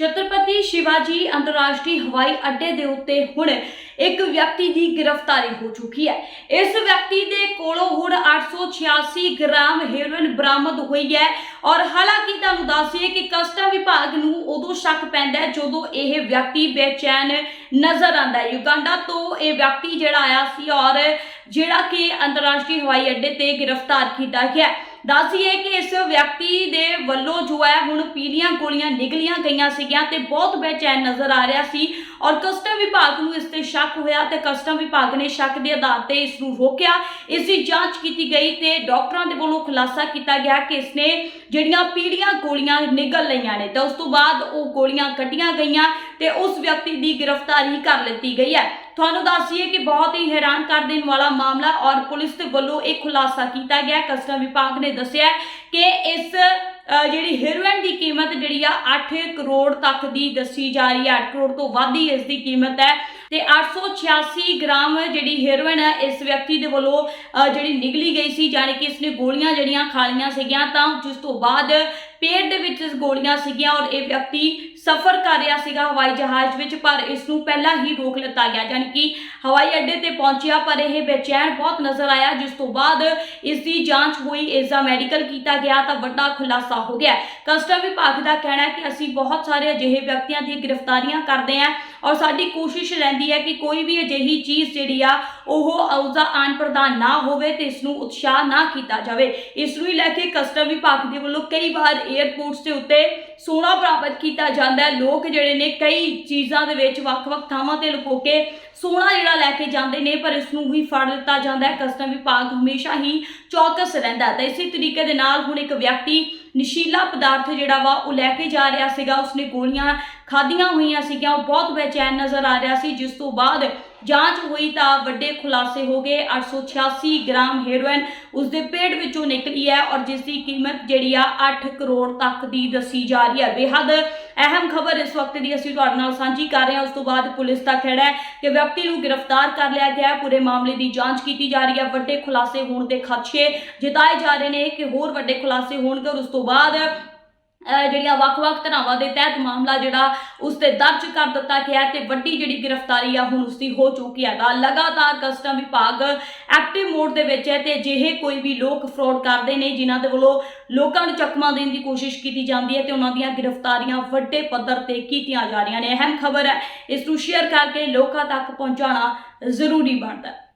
ਛਤਰਪਤੀ ਸ਼ਿਵਾਜੀ ਅੰਤਰਰਾਸ਼ਟਰੀ ਹਵਾਈ ਅੱਡੇ ਦੇ ਉੱਤੇ ਹੁਣ ਇੱਕ ਵਿਅਕਤੀ ਦੀ ਗ੍ਰਿਫਤਾਰੀ ਹੋ ਚੁੱਕੀ ਹੈ। ਇਸ ਵਿਅਕਤੀ ਦੇ ਕੋਲੋਂ ਹੁਣ 886 ਗ੍ਰਾਮ ਹੈਰੋਇਨ ਬਰਾਮਦ ਹੋਈ ਹੈ ਔਰ ਹਾਲਾਂਕਿ ਤੁਹਾਨੂੰ ਦੱਸੀਏ ਕਿ ਕਸਟਮ ਵਿਭਾਗ ਨੂੰ ਉਦੋਂ ਸ਼ੱਕ ਪੈਂਦਾ ਹੈ ਜਦੋਂ ਇਹ ਵਿਅਕਤੀ ਬੇਚੈਨ ਨਜ਼ਰ ਆਉਂਦਾ ਹੈ। ਯੁਗੰਡਾ ਤੋਂ ਇਹ ਵਿਅਕਤੀ ਜਿਹੜਾ ਆਇਆ ਸੀ ਔਰ ਜਿਹੜਾ ਕਿ ਅੰਤਰਰਾਸ਼ਟਰੀ ਹਵਾਈ ਅੱਡੇ ਤੇ ਗ੍ਰਿਫਤਾਰ ਕੀਤਾ ਗਿਆ ਦੱਸੀਏ ਕਿ ਇਸ ਵਿਅਕਤੀ ਦੇ ਵੱਲੋਂ ਜੋ ਹੈ ਹੁਣ ਪੀਲੀਆਂ ਗੋਲੀਆਂ ਨਿਕਲੀਆਂ ਗਈਆਂ ਸੀਗੀਆਂ ਤੇ ਬਹੁਤ ਬੇਚੈਨ ਨਜ਼ਰ ਆ ਰਿਹਾ ਸੀ ਔਰ ਕਸਟਮ ਵਿਭਾਗ ਨੂੰ ਇਸ ਤੇ ਸ਼ੱਕ ਹੋਇਆ ਤੇ ਕਸਟਮ ਵਿਭਾਗ ਨੇ ਸ਼ੱਕ ਦੇ ਆਧਾਰ ਤੇ ਇਸ ਨੂੰ ਰੋਕਿਆ। ਇਸ ਦੀ ਜਾਂਚ ਕੀਤੀ ਗਈ ਤੇ ਡਾਕਟਰਾਂ ਦੇ ਵੱਲੋਂ ਖੁਲਾਸਾ ਕੀਤਾ ਗਿਆ ਕਿ ਇਸ ਨੇ ਜਿਹੜੀਆਂ ਪੀੜੀਆਂ ਗੋਲੀਆਂ ਨਿਗਲ ਲਈਆਂ ਨੇ ਤੇ ਉਸ ਤੋਂ ਬਾਅਦ ਉਹ ਗੋਲੀਆਂ ਕੱਢੀਆਂ ਗਈਆਂ ਤੇ ਉਸ ਵਿਅਕਤੀ ਦੀ ਗ੍ਰਿਫਤਾਰੀ ਕਰ ਲਿੱਤੀ ਗਈ ਹੈ। ਤੁਹਾਨੂੰ ਦੱਸੀਏ ਕਿ ਬਹੁਤ ਹੀ ਹੈਰਾਨ ਕਰ ਦੇਣ ਵਾਲਾ ਮਾਮਲਾ ਔਰ ਪੁਲਿਸ ਦੇ ਵੱਲੋਂ ਇਹ ਖੁਲਾਸਾ ਕੀਤਾ ਗਿਆ। ਕਸਟਮ ਵਿਭਾਗ ਨੇ ਦੱਸਿਆ ਕਿ ਇਸ ਜਿਹੜੀ ਹੀਰੋਇਨ ਦੀ ਕੀਮਤ ਜਿਹੜੀ ਆ 8 ਕਰੋੜ ਤੱਕ ਦੀ ਦੱਸੀ ਜਾ ਰਹੀ ਹੈ। 8 ਕਰੋੜ ਤੋਂ ਵੱਧ ਹੀ ਇਸ ਦੀ ਕੀਮਤ ਹੈ। ਤੇ 886 ਗ੍ਰਾਮ ਜਿਹੜੀ ਹੀਰੋਇਨ ਹੈ ਇਸ ਵਿਅਕਤੀ ਦੇ ਵੱਲੋਂ ਜਿਹੜੀ ਨਿਕਲੀ ਗਈ ਸੀ, ਜਾਣੀ ਕਿ ਇਸਨੇ ਗੋਲੀਆਂ ਜਿਹੜੀਆਂ ਖਾ ਲਈਆਂ ਸੀਗੀਆਂ, ਤਾਂ ਜਿਸ ਤੋਂ ਬਾਅਦ ਪੇਟ ਦੇ ਵਿੱਚ ਗੋਲੀਆਂ ਸੀਗੀਆਂ ਔਰ ਇਹ ਵਿਅਕਤੀ ਸਫ਼ਰ ਕਰ ਰਿਹਾ ਸੀਗਾ ਹਵਾਈ ਜਹਾਜ਼ ਵਿੱਚ, ਪਰ ਇਸ ਨੂੰ ਪਹਿਲਾਂ ਹੀ ਰੋਕ ਲਿੱਤਾ ਗਿਆ, ਜਾਣੀ ਕਿ ਹਵਾਈ ਅੱਡੇ ਤੇ ਪਹੁੰਚਿਆ, ਪਰ ਇਹ ਬੇਚੈਨ ਬਹੁਤ ਨਜ਼ਰ ਆਇਆ, ਜਿਸ ਤੋਂ ਬਾਅਦ ਇਸ ਦੀ ਜਾਂਚ ਹੋਈ ਇਸ ਦਾ ਮੈਡੀਕਲ ਕੀਤਾ ਗਿਆ, ਤਾਂ ਵੱਡਾ ਖੁਲਾਸਾ ਹੋ ਗਿਆ। ਕਸਟਮ ਵਿਭਾਗ ਦਾ ਕਹਿਣਾ ਹੈ ਕਿ ਅਸੀਂ ਬਹੁਤ ਸਾਰੇ ਅਜਿਹੇ ਵਿਅਕਤੀਆਂ ਦੀ ਗ੍ਰਿਫਤਾਰੀਆਂ ਕਰਦੇ ਹਾਂ ਔਰ ਸਾਡੀ ਕੋਸ਼ਿਸ਼ ਰਹਿੰਦੀ ਹੈ ਕਿ ਕੋਈ ਵੀ ਅਜਿਹੀ ਚੀਜ਼ ਜਿਹੜੀ ਆ, ਉਹ ਉਸਦਾ ਆਨ ਪ੍ਰਦਾਨ ਨਾ ਹੋਵੇ ਤੇ ਇਸ ਨੂੰ ਉਤਸ਼ਾਹ ਨਾ ਕੀਤਾ ਜਾਵੇ। ਇਸ ਨੂੰ ਹੀ ਲੈ ਕੇ ਕਸਟਮ ਵਿਭਾਗ ਦੇ ਵੱਲੋਂ ਕਈ ਵਾਰ 에ਅਰਪੋਰਟਸ ਦੇ ਉੱਤੇ ਸੋਨਾ ਪ੍ਰਾਪਤ ਕੀਤਾ ਜਾਂਦਾ ਹੈ। ਲੋਕ ਜਿਹੜੇ ਨੇ ਕਈ ਚੀਜ਼ਾਂ ਦੇ ਵਿੱਚ ਵੱਖ-ਵੱਖ ਥਾਵਾਂ ਤੇ ਲੁਕੋ ਕੇ ਸੋਨਾ ਜਿਹੜਾ ਲੈ ਕੇ ਜਾਂਦੇ ਨੇ, ਪਰ ਇਸ ਨੂੰ ਵੀ ਫੜ ਲਿੱਤਾ ਜਾਂਦਾ ਹੈ। ਕਸਟਮ ਵਿਭਾਗ ਹਮੇਸ਼ਾ ਹੀ ਚੌਕਸ ਰਹਿੰਦਾ ਹੈ। ਤਾਂ ਇਸੇ ਤਰੀਕੇ ਦੇ ਨਾਲ ਹੁਣ ਇੱਕ ਵਿਅਕਤੀ ਨਸ਼ੀਲਾ ਪਦਾਰਥ ਜਿਹੜਾ ਵਾ ਉਹ ਲੈ ਕੇ ਜਾ ਰਿਹਾ ਸੀਗਾ। ਉਸਨੇ ਗੋਲੀਆਂ ਖਾਧੀਆਂ ਹੋਈਆਂ ਸੀਗੀਆਂ। ਉਹ ਬਹੁਤ ਬੇਚੈਨ ਨਜ਼ਰ ਆ ਰਿਹਾ ਸੀ। ਜਿਸ ਤੋਂ ਬਾਅਦ ਜਾਂਚ ਹੋਈ ਤਾਂ ਵੱਡੇ ਖੁਲਾਸੇ ਹੋ ਗਏ। 886 ਗ੍ਰਾਮ ਹੈਰੋਇਨ ਉਸਦੇ ਪੇਟ ਵਿੱਚੋਂ ਨਿਕਲੀ ਹੈ ਔਰ ਜਿਸ ਦੀ ਕੀਮਤ ਜਿਹੜੀ ਆ 8 ਕਰੋੜ ਤੱਕ ਦੀ ਦੱਸੀ ਜਾ ਰਹੀ ਹੈ। ਬੇਹੱਦ ਅਹਿਮ ਖਬਰ ਇਸ ਵਕਤ ਦੀ ਅਸੀਂ ਤੁਹਾਡੇ ਨਾਲ ਸਾਂਝੀ ਕਰ ਰਹੇ ਹਾਂ। ਉਸ ਤੋਂ ਬਾਅਦ ਪੁਲਿਸ ਦਾ ਖਹਿੜਾ ਹੈ ਕਿ ਵਿਅਕਤੀ ਨੂੰ ਗ੍ਰਿਫਤਾਰ ਕਰ ਲਿਆ ਗਿਆ ਹੈ। ਪੂਰੇ ਮਾਮਲੇ ਦੀ ਜਾਂਚ ਕੀਤੀ ਜਾ ਰਹੀ ਹੈ। ਵੱਡੇ ਖੁਲਾਸੇ ਹੋਣ ਦੇ ਖਦਸ਼ੇ ਜਤਾਏ ਜਾ ਰਹੇ ਨੇ ਕਿ ਹੋਰ ਵੱਡੇ ਖੁਲਾਸੇ ਹੋਣਗੇ ਔਰ ਉਸ ਤੋਂ ਬਾਅਦ ਜਿਹੜੀਆਂ ਵੱਖ-ਵੱਖ ਧਰਾਵਾਂ ਦੇ ਤਹਿਤ ਮਾਮਲਾ ਜਿਹੜਾ ਉਸ ਤੇ ਦਰਜ ਕਰ ਦਿੱਤਾ ਗਿਆ ਹੈ ਤੇ ਵੱਡੀ ਜਿਹੜੀ ਗ੍ਰਿਫਤਾਰੀ ਆ ਹੁਣ ਉਸ ਦੀ ਹੋ ਚੁੱਕੀ ਹੈ। ਤਾਂ ਲਗਾਤਾਰ ਕਸਟਮ ਵਿਭਾਗ ਐਕਟਿਵ ਮੋਡ ਦੇ ਵਿੱਚ ਹੈ ਤੇ ਜਿਹੇ ਕੋਈ ਵੀ ਲੋਕ ਫਰਾਡ ਕਰਦੇ ਨੇ ਜਿਨ੍ਹਾਂ ਦੇ ਵੱਲੋਂ ਲੋਕਾਂ ਨੂੰ ਚਕਮਾ ਦੇਣ ਦੀ ਕੋਸ਼ਿਸ਼ ਕੀਤੀ ਜਾਂਦੀ ਹੈ ਤੇ ਉਹਨਾਂ ਦੀਆਂ ਗ੍ਰਿਫਤਾਰੀਆਂ ਵੱਡੇ ਪੱਧਰ ਤੇ ਕੀਤੀਆਂ ਜਾ ਰਹੀਆਂ ਨੇ। ਅਹਿਮ ਖਬਰ ਹੈ, ਇਸ ਨੂੰ ਸ਼ੇਅਰ ਕਰਕੇ ਲੋਕਾਂ ਤੱਕ ਪਹੁੰਚਾਉਣਾ ਜ਼ਰੂਰੀ ਬਣਦਾ ਹੈ।